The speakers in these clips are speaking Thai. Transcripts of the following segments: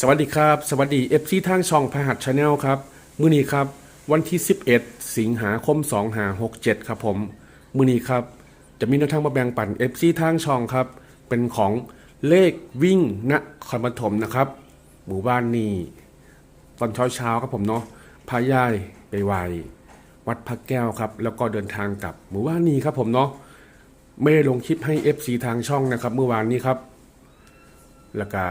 สวัสดีครับ สวัสดีเอฟซีทางช่องพหัสชาแนลครับ มื้อนี้ครับ วันที่ 11 สิงหาคม2หา67 ครับผม มื้อนี้ครับ จะมีแนวทางมาแบ่งปันเอฟซีทางช่องครับ เป็นของเลขวิ่งนครปฐมนะครับ หมู่บ้านนี้ตอนเช้าเช้าครับผมเนาะพายายไปไหววัดพระแก้วครับ แล้วก็เดินทางกลับหมู่บ้านนี้ครับผมเนาะไม่ได้ลงคลิปให้ FC ทางช่องนะครับ เมื่อวานนี้ครับ แล้วก็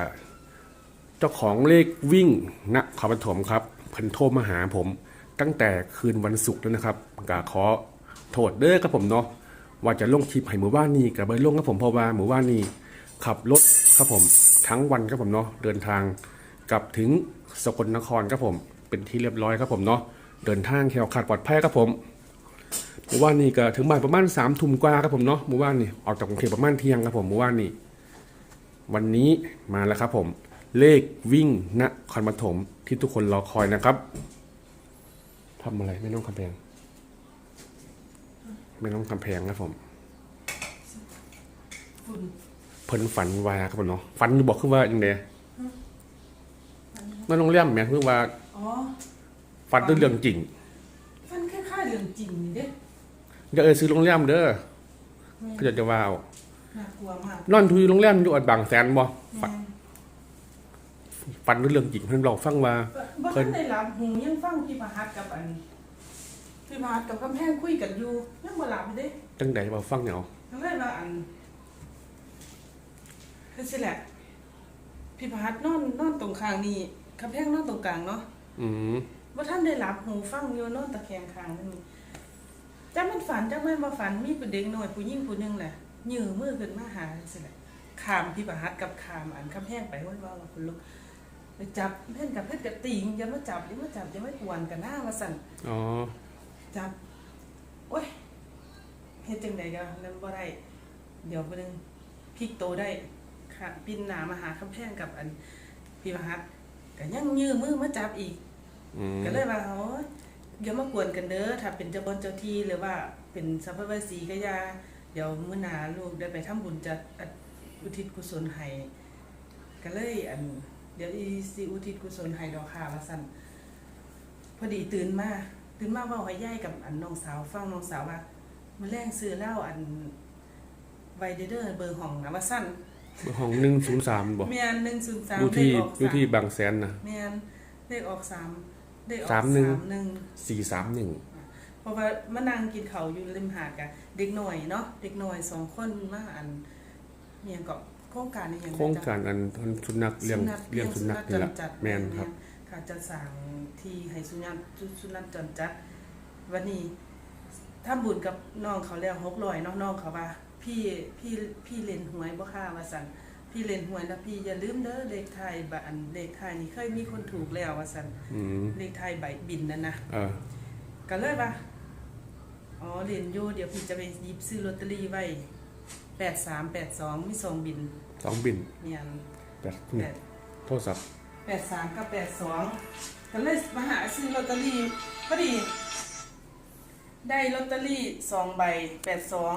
จ้าของเลขวิ่งณขอปฐมครับเพิ่นโทรมาหาผมตั้งแต่คืนวันศุกร์แล้วนะครับกาขอโทษเด้อครับผมเนาะว่าจะลงคลิปให้หมู่บ้านนี้กับเบอร์ลงครับผมเพราะว่าหมู่บ้านนี้ขับรถครับผมทั้งวันครับผมเนาะเดินทางกลับถึงสกลนครครับผมเป็นที่เรียบร้อยครับผมเนาะเดินทางแคล้วคลาดปลอดภัยครับผมหมู่บ้านนี้ก็ถึงบ้านประมาณสามทุ่มกว่าครับผมเนาะหมู่บ้านนี้ออกจากกรุงเทพประมาณเที่ยงครับผมหมู่บ้านนี้วันนี้มาแล้วครับผม เลขวิ่งณคอนปฐมที่ทุกคนรอคอยนะครับทำอะไรไม่ต้องคำแพง ไม่ต้องคำแพงนะผมเพิ่นฝันว่าครับผมเนาะฝันบอกคือว่าอย่างไงนั่นโรงแรมแหม่คือว่าอ๋อฝันด้วยเรื่องจริงฟันคล้ายๆเรื่องจริงนี่เด้อย่าเอ่ยซื้อโรงแรมเด้อเขาจะจะว่าเอาน่ากลัวมากนอนทุยโรงแรมอยู่อัดบางแสนบ่ ฝันแม่ฝันด้วยเรื่องจริงเพิ่นเราฟังว่า บ่ทันได้หลับหูยังฟังพี่ประหัตกับอันพี่ประหัตกับกำแพงคุยกันอยู่ยังบ่หลับอยู่เด้จังใดบ่ฟังเหงาทั้งเลยว่าอันคือสิแหละพี่ประหัตนอนนอนตรงข้างนี่กำแพงนอนตรงกลางเนาะอืมบ่ทันได้หลับหูฟังอยู่นอนตะแคงข้างนั่นนี่จักมันฝันจักมันบ่ฝันมีผู้เด็กน้อยผู้หญิงผู้หนึงแหละยื้อมือขึ้นมาหาสิแหละขามพี่ประหัตกับขามอันกำแพงไปว่าว่าว่าคุณลูก ไปจับเพื่อนกับเพื่อนกับตีงอย่ามาจับอย่ามาจับอย่ามาหวนกันหน้ามาสั่นอ๋อจับโอ้ยเฮ็ดจังใดกันนั่นบ่ได้เดี๋ยวบ่นึงพลิกโตได้ค่ะปินหนามาหาคำแพงกับอันพี่มหัสก็ยังยื้อมือมาจับอีกอืมก็เลยว่าโอ้ยอย่ามากวนกันเด้อถ้าเป็นเจ้าบนเจ้าที่หรือว่าเป็นสัพพะสีก็อย่าเดี๋ยวมื้อหน้าลูกได้ไปทำบุญจัดอัดอุทิศกุศลให้ก็เลยอัน เดี๋ยวอีสิอุทิศกุศลให้ดอกค่ะว่าซั่นพอดีตื่นมาตื่นมาเว้าให้ยายกับอันน้องสาวฟังน้องสาวว่ามื้อแรงซื้อเหล้าอันไวเดอร์เบอร์ห้องนะว่าซั่นห้องหนึ่งศูนย์สามบ่แม่น103อยู่เลที่ขออกอยู่สามที่บางแสนนะแม่นเลขออกสามเลขออกสามหนึ่งหนึ่งสี่สามหนึ่งเพราะว่ามานั่งกินเขาวอยู่ริมหาดกะเด็กหน่อยเนาะเด็กหน่อยสองคนมาอันเนี่ยก็ โครงการนี้ยังไงโครงการอันอันสุนัขเลี้ยงเลี้ยงสุนัขนี่แหละจรจัดแมนครับค่ะจะสั่งที่ให้สุนัขสุนัขจรจัด วันนี้ทำบุญกับน้องเขาแล้วหกร้อยเนาะน้องเขาว่า พี่พี่พี่เล่นหวยบ่ค่าว่าสั่นพี่เล่นหวยแล้วพี่อย่าลืมเด้อเลขไทายบัอันเลขไทายนี่เคยมีคนถูกแล้วว่าสั่นอืมเลขไทายใบบินนั่นนะเออก็เลยว่าอ๋อเรียนอยู่เดี๋ยวพี่จะไปหยิบซื้อลอตเตอรี่ไว้แปดสามแปดสองมีสองบิน สองบินเนี่ยแปดแปดโทรศัพท์แปดสามกับแปดสองก็เลยมาหาซื้อลอตเตอรี่พอดี ได้ลอตเตอรี่สองใบแปดสอง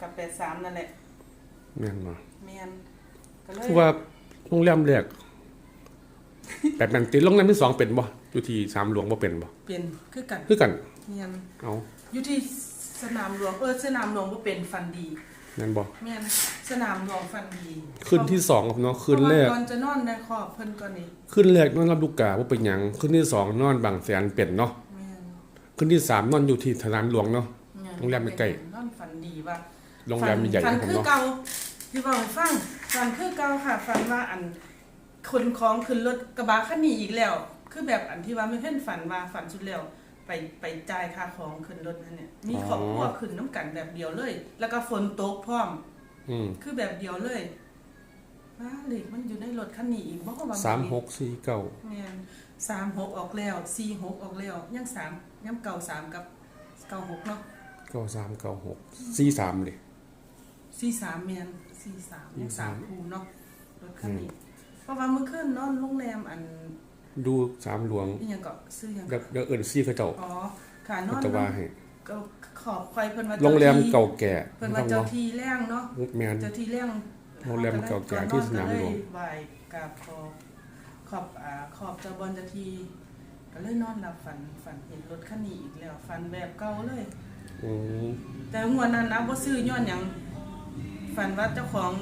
กับแปดสามนั่นแหละแม่นมาเมียนก็เลยคือว่าโรงแรมแรกแบบนั้นติโรงแรมที่สองเป็นบ่อยู่ที่สามหลวงบ่เป็นบ่เป็นคือกันคือกันเมียนเอาอยู่ที่สนามหลวงเออสนามหลวงก็เป็นฟันดี นั่นบ่เมียนสนามหลวงฟันดีคืนที่สองครับเนาะคืนแรกเพราะว่าก่อนจะนอนในคอบเพิ่นก่อนนี่คืนแรกนอนรับลูกกาบ่เป็นหยังคืนที่สองนอนบางแสนเป็นเนาะแม่นคืนที่สามนอนอยู่ที่สนามหลวงเนาะแม่นโรงแรมใกล้ นอนฝันดีว่า โรงแรมใหญ่ฝันครับผมคือเนาะ เก่าที่บอกให้ฟังฝันคือเก่าค่ะฝันว่าอันคนของขึ้นรถกระบะคันนี้อีกแล้ว คือแบบอันที่ว่าไม่เพ่นฝันว่าฝันสุดแล้ว ไปไปจ่ายค่าของขึ้นรถนั่นเนี่ย มีครอบครัวขึ้นน้ำกันแบบเดียวเลย แล้วก็ฝนตกพร้อม อืมคือแบบเดียวเลยว้าเหล็กมันอยู่ในรถคันนี้อีกบ่ว่าสามหกสี่เก้าแม่นสามหกออกแล้วสี่หกออกแล้วยังสามยังเก่าสามกับเก่าหกเนาะเก้าสามเก้าหกสี่สามเลยสี่สามแมนสี่สามยังสาม43คูเนาะรถคันนี้เพราะว่าเมื่อคืนนอนโรงแรมอัน ดูสามหลวงนี่ยังก็ซื้อยังเดี๋ยวเดี๋ยวเอิ้นซี่เขาเจ้าอ๋อค่ะนอนจะว่าให้ก็ขอบคอยเพิ่นว่าโรงแรมที่เก่าแก่เพิ่นว่าเจ้าที่แรงเนาะแมนเจ้าที่แรงโรงแรมเก่าแก่ที่สนามหลวงไหว้กราบขอขออบอ่าขอบเจ้าบอลเจะทีก็เลยนอนหลับฝันฝันเห็นรถคันนี้อีกแล้วฝันแบบเก่าเลยอืมแต่งวดนั้นนะบ่ซื้อย้อนหยังฝันว่าเจ้าของ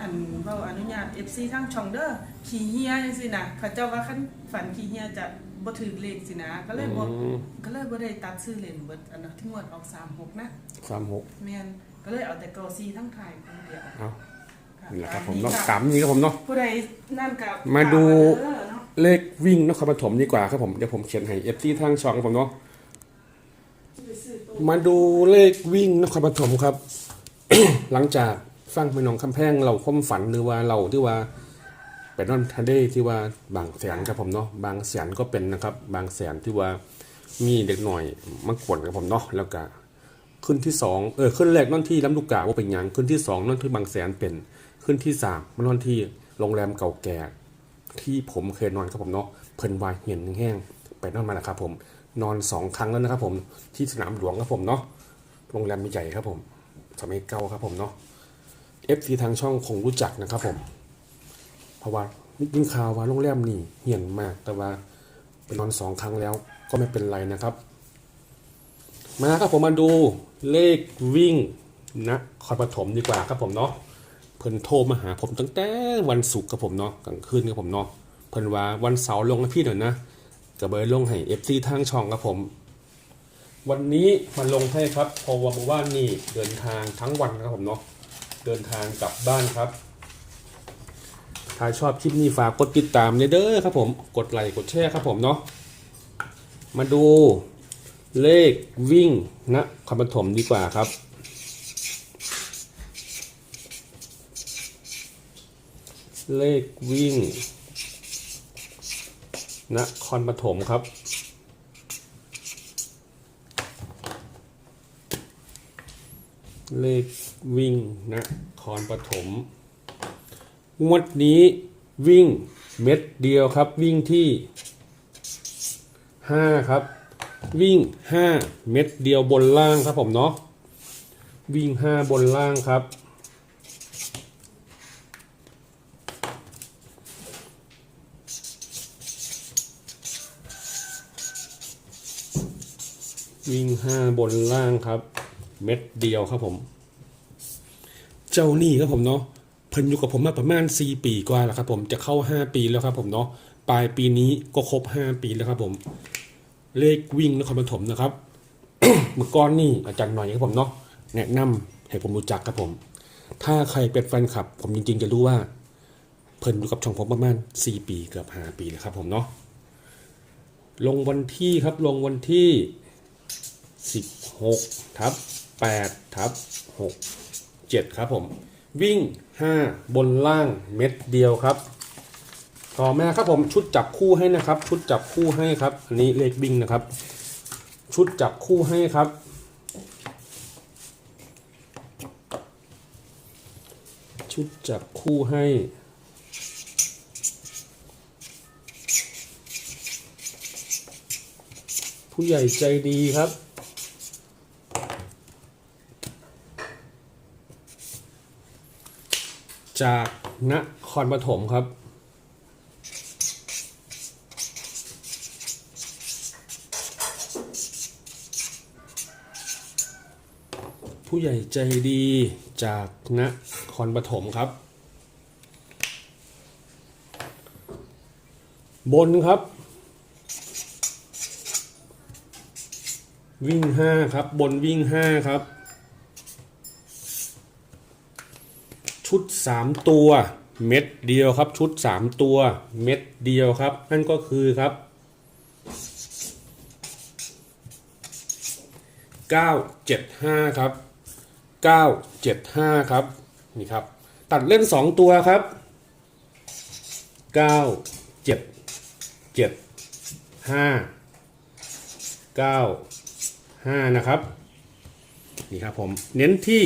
อันเว้าอนุญาต FC ทางช่องเด้อขี้เหียจังซี่นะเขาเจ้าว่าคันฝันขี้เหียจะบ่ถือเลขสินะ ก็เลยบ่อืม ก็เลยบ่ได้ตัดซื้อเล่นเบิดอันนั้นที่งวดออก36นะสามหกแม่นก็เลยเอาแต่เกาซีทั้งไทยคนเดียวเอาค่ะนี่แหละครับผมตเนาะค่ะตามนี้ครับผมเนาะ ผู้ใดนั่นกับมาดูเออเนาะเลขวิ่งนครปฐมดีกว่าครับผมเดี๋ยวผมเขียนให้เอฟซีทางช่องครับผมเนาะไปซื้อตัวมาดูเลขวิ่งนครปฐมครับ หลังจาก ฟังไปหนองคำแพงเราความฝันหรือว่าเราที่ว่าเป็นนอนทะเลที่ว่าบางแสนครับผมเนาะบางแสนก็เป็นนะครับ บางแสนที่ว่ามีเด็กหน่อยมากวนกับผมเนาะแล้วก็ขึ้นที่สองเออขึ้นแรกนอนที่ลำลูกกาว่าเป็นยังขึ้นที่สองนอนที่บางแสนเป็นขึ้นที่สามมันนอนที่โรงแรมเก่าแก่ ที่ผมเคยนอนครับผมเนาะเพิ่นวายเหียนแห้งไปนอนมาแล้วครับผมนอนสองครั้งแล้วนะครับผมที่สนามหลวงครับผมเนาะโรงแรมใหญ่ครับผมสมัยเก่าครับผมเนาะ เอฟซีทางช่องคงรู้จักนะครับผมเพราะว่ายิ่งข่าวว่าโรงแรมนี่เหียนมากแต่ว่าไปนอนสองครั้งแล้วก็ไม่เป็นไรนะครับ มาครับผมมาดูเลขวิ่งนะคอนปฐมดีกว่าครับผมเนาะเพิ่นโทรมาหาผมตั้งแต่วันศุกร์ครับผมเนาะกลางคืนครับผมเนาะเพิ่นว่าวันเสาร์ลงให้พี่หน่อยนะก็เบอร์ลงให้ FC ทางช่องครับผม วันนี้มาลงให้ครับเพราะว่าเมื่อวานนี่เดินทางทั้งวันครับผมเนาะ เดินทางกลับบ้านครับ ถ้าชอบคลิปนี้ฝากกดติดตามเด้อครับผม กดไลค์กดแชร์ครับผมเนาะ มาดูเลขวิ่งนะคำปฐมดีกว่าครับ เลขวิ่งนะครปฐมครับ เลขวิ่งนะครปฐมงวดนี้วิ่งเม็ดเดียวครับ วิ่งที่ 5 ครับ วิ่ง 5 เม็ดเดียวบนล่างครับผมเนาะวิ่ง 5 บนล่างครับ วิ่งห้าบนล่างครับ เม็ดเดียวครับผม เจ้าหนี้ครับผมเนาะเพิ่นอยู่กับผมมาประมาณ 4 ปีกว่าแล้วครับผมจะเข้า 5 ปีแล้วครับผมเนาะปลายปีนี้ก็ครบ 5 ปีแล้วครับผม เลขวิ่งนครปฐมนะครับเมื่อก่อนนี่อาจารย์หน่อยครับผมเนาะแนะนำให้ผมรู้จักครับผม ถ้าใครเป็นแฟนคลับ ผมจริงๆจะรู้ว่า เพิ่นอยู่กับช่องผมประมาณ 4 ปีเกือบ 5 ปีแล้วครับผมเนาะลงวันที่ครับลงวันที่ 16ทับ 8ทับ6 7 ครับผม วิ่ง 5 บนล่างเม็ดเดียวครับ ต่อมาครับผมชุดจับคู่ให้นะครับ ชุดจับคู่ให้ครับ อันนี้เลขวิ่งนะครับ ชุดจับคู่ให้ครับ ชุดจับคู่ให้ผู้ใหญ่ใจดีครับ จากนครปฐมครับ ผู้ใหญ่ใจดีจากนครปฐมครับ บนครับ วิ่งห้าครับ บนวิ่งห้าครับ ชุดสามตัวเม็ดเดียวครับ ชุดสามตัวเม็ดเดียวครับ นั่นก็คือครับเก้าเจ็ดห้าครับเก้าเจ็ดห้าครับ นี่ครับ ตัดเล่นสองตัวครับเก้าเจ็ดเจ็ดห้าเก้าห้านะครับ นี่ครับผม เน้นที่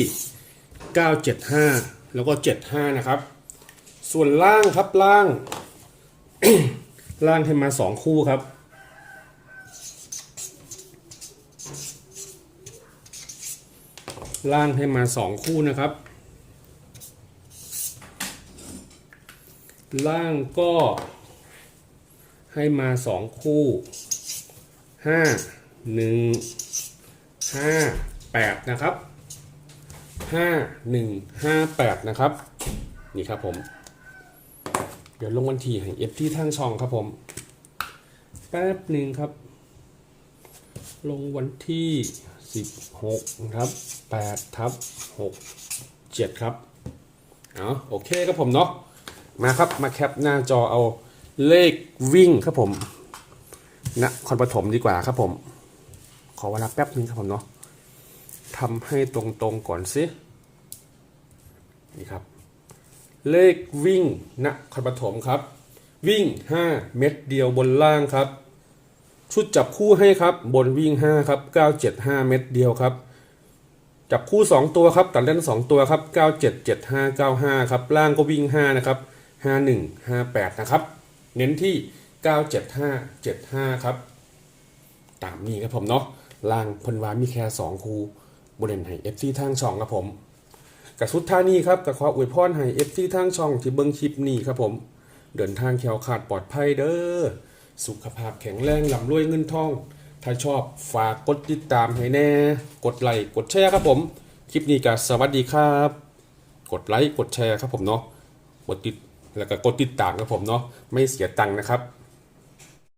975 แล้วก็ 75 นะครับ ส่วนล่างครับล่าง ล่างให้มา 2 คู่ครับ ล่างให้มา 2 คู่นะครับ ล่างก็ให้มาสองคู่ห้าหนึ่งห้าแปดนะครับ ห้าหนึ่งห้าแปดนะครับ นี่ครับผม เดี๋ยวลงวันที่ให้เอฟที่ทางช่องครับผม แป๊บหนึ่งครับ ลงวันที่ 16ครับ8ทับ6 7 ครับเอาโอเคครับผมเนาะมาครับมาแคปหน้าจอเอาเลขวิ่งครับผมนะครปฐมดีกว่าครับผม ขอเวลาแป๊บนึงครับผมเนาะทำให้ตรงๆก่อนสิ นี่ครับ เลขวิ่งนครปฐมครับ วิ่ง 5 เม็ดเดียวบนล่างครับ ชุดจับคู่ให้ครับ บนวิ่ง 5 ครับ 975 เม็ดเดียวครับ จับคู่ 2 ตัวครับ ตัดเล่น 2 ตัวครับ 977595 ครับ ล่างก็วิ่ง 5 นะครับ 5158 นะครับ เน้นที่ 97575 ครับ ตามนี้ครับผมเนาะล่างพันวามีแค่2 คู่บนเด่นให้ FC ทางช่องครับผม กับสุดท่านี้ครับกับขออวยพรให้ FC ทางช่องที่เบิ้งคลิปนี้ครับผม เดินทางแคล้วขาดปลอดภัยเด้อ สุขภาพแข็งแรงลำรวยเงินทอง ถ้าชอบฝากกดติดตามให้แน่ กดไลค์กดแชร์ครับผม คลิปนี้ก็สวัสดีครับ กดไลค์กดแชร์ครับผมเนาะกดติดแล้วก็กดติดตามครับผมเนาะไม่เสียตังค์นะครับ